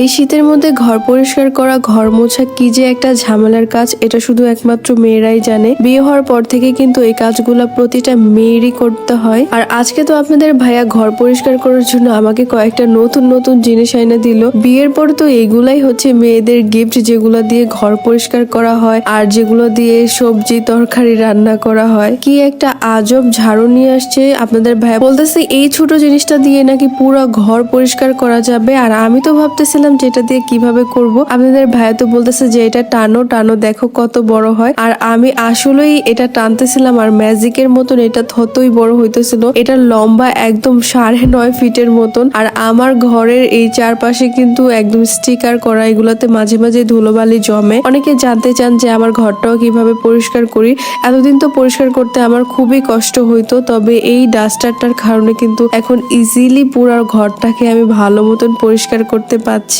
এই শীতের মধ্যে ঘর পরিষ্কার করা, ঘর মোছা কি যে একটা ঝামেলার কাজ, এটা শুধু একমাত্র মেয়েরাই জানে। বিয়ে হওয়ার পর থেকে কিন্তু এই কাজগুলো প্রতিটা মেয়েরই করতে হয়। আর আজকে তো আপনাদের ভাইয়া ঘর পরিষ্কার করার জন্য আমাকে কয়েকটা নতুন নতুন জিনিস এনে দিল। বিয়ের পর তো এগুলাই হচ্ছে মেয়েদের গিফট যেগুলো দিয়ে ঘর পরিষ্কার করা হয়, আর যেগুলো দিয়ে সবজি, তরকারি রান্না করা হয়। কি একটা আজব ঝাড়ু নিয়ে আসছে আপনাদের ভাইয়া। বলতেছে এই ছোট জিনিসটা দিয়ে নাকি পুরো ঘর পরিষ্কার করা যাবে, আর আমি তো ভাবতেছিলাম যে এটা দিয়ে কীভাবে করব। আপনাদের ভাইয়া তো বলতেছে যে এটা টানো টানো, দেখো কত বড় হয়। আর আমি আসলেই এটা টানতেছিলাম আর ম্যাজিকের মতন এটা ততই বড় হইতেছিল। এটা লম্বা একদম সাড়ে নয় ফিটের মতন। আর আমার ঘরের এই চারপাশে কিন্তু একদম স্টিকার করা, এগুলোতে মাঝে মাঝে ধুলোবালি জমে। অনেকে জানতে চান যে আমার ঘরটাও কীভাবে পরিষ্কার করি। এতদিন তো পরিষ্কার করতে আমার খুবই কষ্ট হইতো, তবে এই ডাস্টারটার কারণে কিন্তু এখন ইজিলি পুরো ঘরটাকে আমি ভালো মতন পরিষ্কার করতে পারছি।